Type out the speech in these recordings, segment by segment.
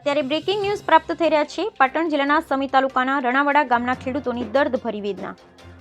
અત્યારે breaking news પ્રાપ્ત થઈ રહ્યા છે. પાટણ જિલ્લાના સમી તાલુકાના રણાવાડા ગામના ખેડૂતોની દર્દભરી વેદના.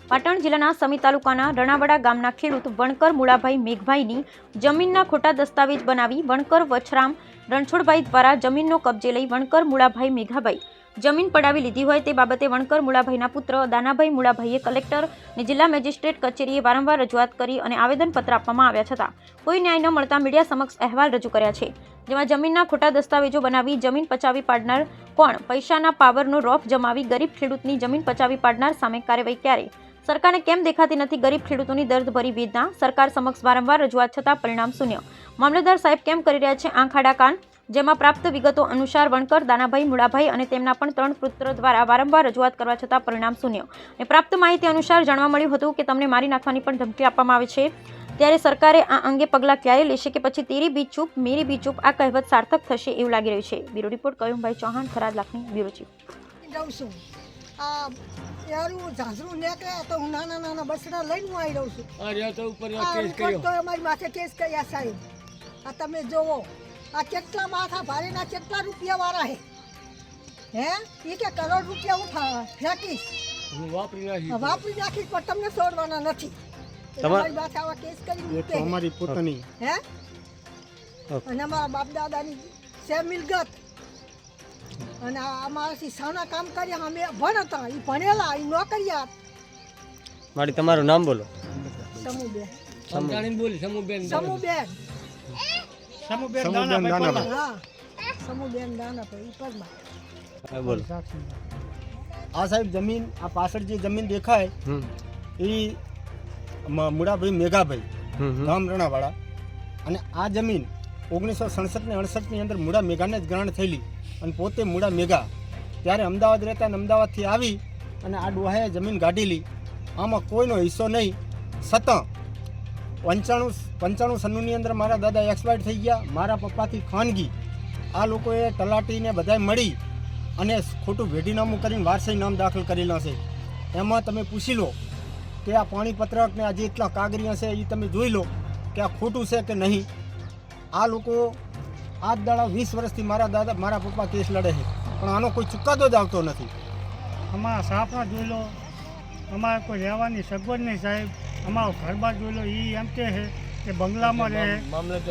પાટણ જિલ્લાના સમી તાલુકાના રણાવાડા ગામના ખેડૂત વણકર મુળાભાઈ મેઘભાઈની જમીનના ખોટા દસ્તાવેજ બનાવી વણકર વછરામ રણછોડભાઈ દ્વારા જમીનનો કબજે લઈ વણકર મુળાભાઈ મેઘાભાઈ જમીન પડાવી લીધી હોય તે બાબતે વણકર મુળાભાઈના પુત્ર દાનાભાઈ મુળાભાઈએ કલેક્ટર અને જિલ્લા મેજિસ્ટ્રેટ કચેરીએ વારંવાર રજૂઆત કરી અને આવેદનપત્ર આપવામાં આવ્યા છતાં કોઈ ન્યાય ન મળતા મીડિયા સમક્ષ અહેવાલ રજૂ કર્યા છે. જેમાં જમીનના ખોટા દસ્તાવેજો બનાવી જમીન પચાવી પાડનાર કોણ? પૈસાના પાવરનો રોફ જમાવી ગરીબ ખેડૂતની જમીન પચાવી પાડનાર સામે કાર્યવાહી ક્યારે? સરકારને કેમ દેખાતી નથી ગરીબ ખેડૂતોની દર્દભરી વેદના? સરકાર સમક્ષ વારંવાર રજૂઆત છતાં પરિણામ શૂન્ય. મામલતદાર સાહેબ કેમ કરી રહ્યા છે? આંખ આડા કાન? જેમાં પ્રાપ્ત વિગતો અનુસાર વણકર દાનાભાઈ મુળાભાઈ અને તેમના પણ ત્રણ પુત્ર દ્વારા વારંવાર રજૂઆત કરવા છતાં પરિણામ શૂન્ય. અને પ્રાપ્ત માહિતી અનુસાર જાણવા મળ્યું હતું કે તમને મારી નાખવાની પણ ધમકી આપવામાં આવે છે. ત્યારે સરકારે આ અંગે પગલાં ક્યારે લેશે કે પછી તેરી બી ચૂપ મેરી બી ચૂપ આ કહેવત સાર્થક થશે એવું લાગી રહ્યું છે. બ્યુરો રિપોર્ટ કયુંભાઈ ચૌહાણ થરાદ લાખની બ્યુરો ચીફ. રહું છું. આ યારું ઝાંઝરું નીકળે તો હું નાના નાના બસડા લઈને હું આવી રહું છું. આ રહ્યા તો ઉપર આ કેસ ઉપર કર્યો. તો અમારી માથે કેસ કર્યા સાહેબ. આ તમે જોવો. આ કેટલા માથા ભારીના કેટલા રૂપિયા વાળા હે? હે? એ કે કરોડ રૂપિયા હું ફેંકીશ. હું વાપરી નાખી. વાપરી નાખીશ પણ તમને છોડવાના નથી. તમારી પાસે આવા કેસ કરી મૂકે અમારી પોતાની. હે? અને અમારા બાપ દાદાની છે મિલગત અને અમારાથી સાના કામ કર્યા અમે ભણતા એ ભણેલા એ નોકરિયા મારી તમારું નામ બોલો. સમૂહબેન સમજાણીને બોલી સમૂહબેન સમૂહબેન સમુબેન દાનાભાઈ હા સમુબેન દાના ભાઈ પરમાં હા, બોલો. આ સાહેબ જમીન આ પાછળ જે જમીન દેખાય એ મુડાભાઈ મેઘાભાઈ. ગામ રણાવાળા અને આ જમીન ઓગણીસો સડસઠ ને અડસઠની અંદર મૂળા મેઘાને જ ગ્રહણ થયેલી. અને પોતે મુળા મેઘા. ત્યારે અમદાવાદ રહેતા અને અમદાવાદથી આવી અને આ ડોહાએ જમીન ગાઢેલી. આમાં કોઈનો હિસ્સો નહીં. છતાં પંચાણું પંચાણું સન્નુની અંદર મારા દાદા એક્સપાયર થઈ ગયા. મારા પપ્પાથી ખાનગી. આ લોકોએ તલાટીને બધાએ મળી અને ખોટું વેઢીનામું કરીને વારસાઈ નામ દાખલ કરેલા છે. એમાં તમે પૂછી લો કે આ પાણીપત્રક ને એટલા કાગરિયા છે એ તમે જોઈ લો કે આ ખોટું છે કે નહીં. આ લોકો આજ દાડા વીસ વર્ષથી મારા દાદા મારા પપ્પા કેસ લડે છે. પણ આનો કોઈ ચુકાદો જ આવતો નથી. અમારા સાપરા જોઈ લો. અમારે કોઈ રહેવાની સગવડ નહીં સાહેબ. અમારો ઘરબાર જોઈ લો એ એમ કહે છે કે બંગલામાં રહે.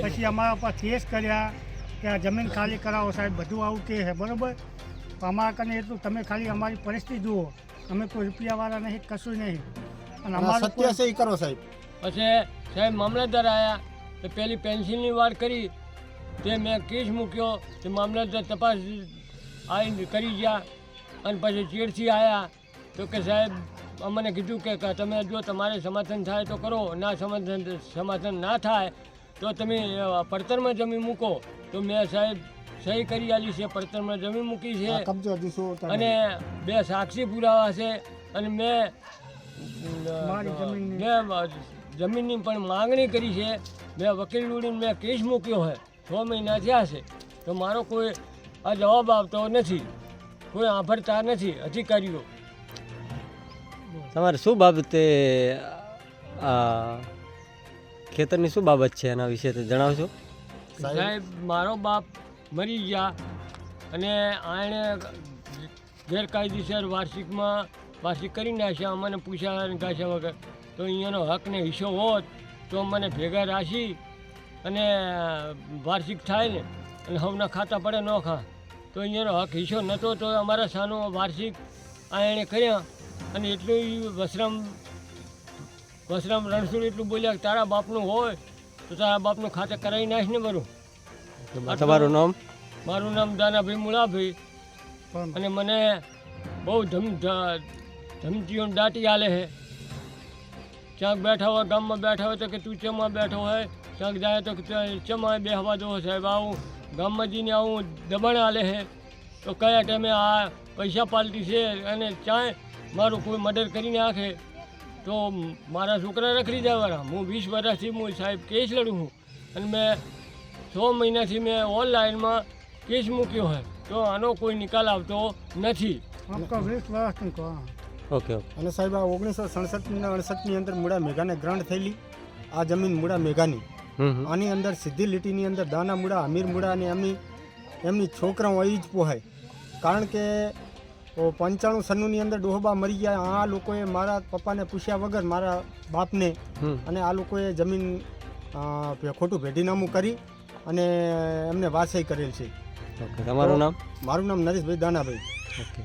પછી અમારા પર કેસ કર્યા કે આ જમીન ખાલી કરાવો સાહેબ બધું આવું કહે છે બરાબર? તો અમારા કને એટલું તમે ખાલી અમારી પરિસ્થિતિ જુઓ. અમે કોઈ રૂપિયાવાળા નહીં કશું નહીં. અને અને અમારું સત્ય છે એ કરો સાહેબ. પછી સાહેબ મામલતદાર આવ્યા તો પેલી પેન્સિલની વાત કરી. તે મેં કેસ મૂક્યો તે મામલતદાર તપાસ આવી કરી ગયા. અને પછી ચેડથી આવ્યા તો કે સાહેબ અમને કીધું કે તમે જો તમારે સમાધાન થાય તો કરો ના સમાધાન સમાધાન ના થાય તો તમે પડતરમાં જમીન મૂકો. તો મેં સાહેબ સહી કરી આલી છે પડતરમાં જમીન મૂકી છે. અને બે સાક્ષી પુરાવા છે અને મેં મેં જમીનની પણ માંગણી કરી છે. મેં વકીલ જોડીને મેં કેસ મૂક્યો છે. છ મહિના થયા છે. તો મારો કોઈ આ જવાબ આવતો નથી. કોઈ આભરતા નથી અધિકારીઓ. તમારે શું બાબતે આ ખેતરની શું બાબત છે એના વિશે તો જણાવશો? સાહેબ મારો બાપ મરી ગયા અને આણે ગેરકાયદેસર વાર્ષિકમાં વાર્ષિક કરી નાખ્યા અમને પૂછ્યા ગાછા વગર. તો અહીંયાનો હકને હિસ્સો હોત તો મને ભેગા રાખી અને વાર્ષિક થાય ને અને હવના ખાતા પડે ન ખા. તો અહીંયાનો હક હિસ્સો નહોતો તો અમારા સાનો વાર્ષિક આ એણે કર્યા. અને એટલું ઈ વસરામ વસરામ રણછોડ એટલું બોલ્યા કે તારા બાપનું હોય તો તારા બાપનું ખાતે કરાવી નાખ ને બરું તમારું નામ? મારું નામ દાનાભાઈ મુળાભાઈ. અને મને બહુ ધમ ધ- ધમકીઓ દાટી આલે છે ક્યાંક બેઠા હોય ગામમાં બેઠા હોય તો કે તું ચેમાં બેઠો હોય? ક્યાંક જાય તો કે ચેમાં બેહવા દો સાહેબ આવું ગામમાં જઈને આવું દબાણ આલે છે તો કયા ટાઈમે આ પૈસા પાલટી છે? અને ચાય મારું કોઈ મર્ડર કરી નાખે તો મારા છોકરા રખડી જવાના હું વીસ વર્ષથી હું સાહેબ કેસ લડું છું. અને મેં છ મહિનાથી મેં ઓનલાઈનમાં કેસ મૂક્યો હોય તો આનો કોઈ નિકાલ આવતો નથી. Okay okay. અને સાહેબ આ ઓગણીસો સડસઠની અડસઠની અંદર મૂળા મેઘાને ગ્રાન્ટ થયેલી. આ જમીન મૂળા મેઘાની. આની અંદર સીધી લીટીની અંદર દાના મૂળા અમીર મૂળા અને એમની એમની છોકરાઓ અહીં જ પોહાય. કારણ કે ઓ પંચાણું સન્નુની અંદર ડોહબા મરી ગયા. આ લોકોએ મારા પપ્પાને પૂછ્યા વગર મારા બાપને અને આ લોકોએ જમીન ખોટું ભેટીનામું કરી અને એમને વાસાઈ કરેલ છે. તમારું નામ? મારું નામ નરેશભાઈ દાનાભાઈ. ઓકે.